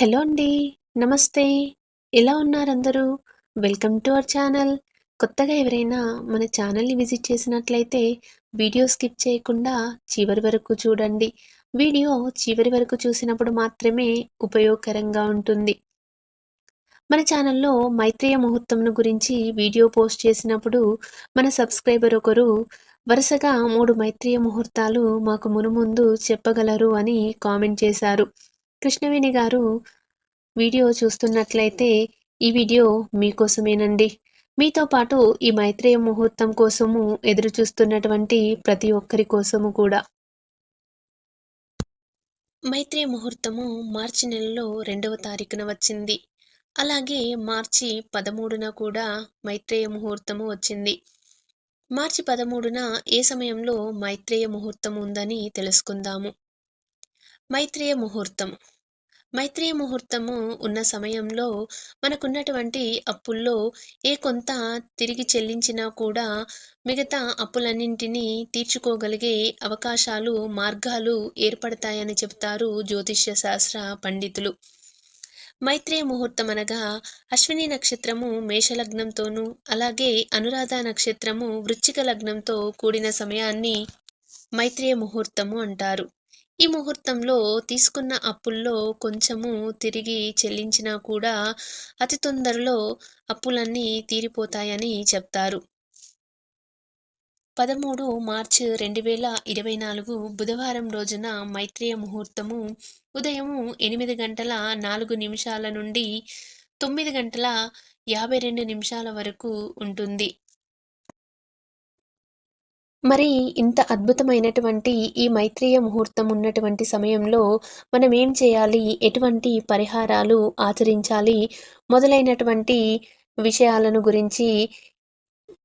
Hello అండి. నమస్తే. ఎలా ఉన్నారందరూ? Welcome to our channel. కొత్తగా ఎవరైనా మన ఛానల్‌ని విజిట్ చేసినట్లయితే వీడియో స్కిప్ చేయకుండా చివరి వరకు చూడండి. వీడియో చివరి వరకు చూసినప్పుడు మాత్రమే ఉపయోగకరంగా ఉంటుంది. మన ఛానల్‌లో మైత్రేయ ముహూర్తంను గురించి వీడియో పోస్ట్ చేసినప్పుడు మన సబ్స్క్రైబర్ ఒకరు వరుసగా మూడు మైత్రేయ ముహూర్తాలు మాకు మునుముందు చెప్పగలరు అని కామెంట్ చేశారు. కృష్ణవేణి గారు వీడియో చూస్తున్నట్లయితే ఈ వీడియో మీకోసమేనండి. మీతో పాటు ఈ మైత్రేయ ముహూర్తం కోసము ఎదురు చూస్తున్నటువంటి ప్రతి ఒక్కరి కోసము కూడా. మైత్రేయ ముహూర్తము మార్చి నెలలో రెండవ తారీఖున వచ్చింది. అలాగే మార్చి 13న కూడా మైత్రేయ ముహూర్తము వచ్చింది. మార్చి 13న ఏ సమయంలో మైత్రేయ ముహూర్తం ఉందని తెలుసుకుందాము. మైత్రేయ ముహూర్తం మైత్రేయ ముహూర్తము ఉన్న సమయంలో మనకున్నటువంటి అప్పుల్లో ఏ కొంత తిరిగి చెల్లించినా కూడా మిగతా అప్పులన్నింటినీ తీర్చుకోగలిగే అవకాశాలు, మార్గాలు ఏర్పడతాయని చెబుతారు జ్యోతిష్య శాస్త్ర పండితులు. మైత్రేయ ముహూర్తం అనగా అశ్విని నక్షత్రము మేషలగ్నంతోనూ, అలాగే అనురాధ నక్షత్రము వృచ్చిక లగ్నంతో కూడిన సమయాన్ని మైత్రేయ ముహూర్తము అంటారు. ఈ ముహూర్తంలో తీసుకున్న అప్పుల్లో కొంచెము తిరిగి చెల్లించినా కూడా అతి తొందరలో అప్పులన్నీ తీరిపోతాయని చెప్తారు. 13 మార్చ్ 2024 బుధవారం రోజున మైత్రేయ ముహూర్తము ఉదయము ఎనిమిది గంటల నాలుగు నిమిషాల నుండి తొమ్మిది గంటల 52 నిమిషాల వరకు ఉంటుంది. మరి ఇంత అద్భుతమైనటువంటి ఈ మైత్రేయ ముహూర్తం ఉన్నటువంటి సమయంలో మనం ఏం చేయాలి? ఎటువంటి పరిహారాలు ఆచరించాలి? మొదలైనటువంటి విషయాలను గురించి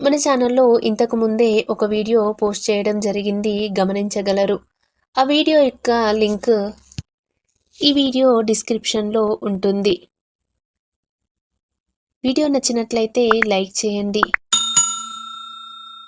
మన ఛానల్‌లో ఇంతకు ముందే ఒక వీడియో పోస్ట్ చేయడం జరిగింది గమనించగలరు. ఆ వీడియో యొక్క లింక్ ఈ వీడియో డిస్క్రిప్షన్‌లో ఉంటుంది. వీడియో నచ్చినట్లయితే లైక్ చేయండి.